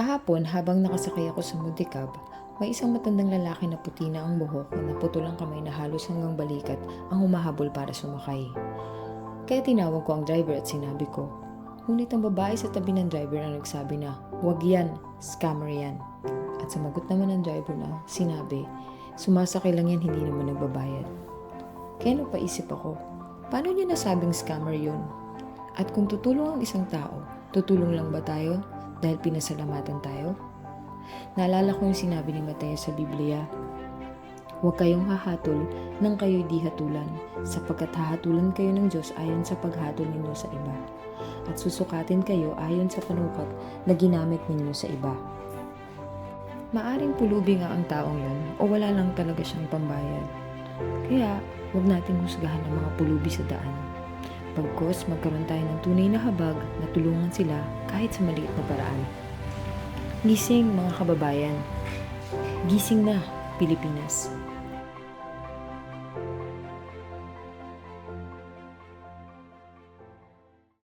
Kahapon, habang nakasakay ako sa multicab, may isang matandang lalaki na puti na ang buhok na naputol ang kamay na halos hanggang balikat ang humahabol para sumakay. Kaya tinawag ko ang driver at sinabi ko, Ngunit ang babae sa tabi ng driver ang nagsabi na, Huwag yan, scammer yan. At sumagot naman ng driver na sinabi, Sumasakay lang yan, hindi naman nagbabayad. Kaya napaisip ako, paano niya nasabing scammer yun? At kung tutulong ang isang tao, tutulong lang ba tayo dahil pinasalamatan tayo? Naalala ko yung sinabi ni Mateo sa Biblia, Huwag kayong hahatol nang kayo'y di hatulan, sapagkat hahatulan kayo ng Diyos ayon sa paghatol ninyo sa iba, at susukatin kayo ayon sa panukat na ginamit ninyo sa iba. Maaring pulubi nga ang taong yun o wala lang talaga siyang pambayad. Kaya, huwag nating husgahan ang mga pulubi sa daan. Pagkos magkaroon tayo ng tunay na habag na tulungan sila kahit sa maliit na paraan. Gising mga kababayan. Gising na, Pilipinas.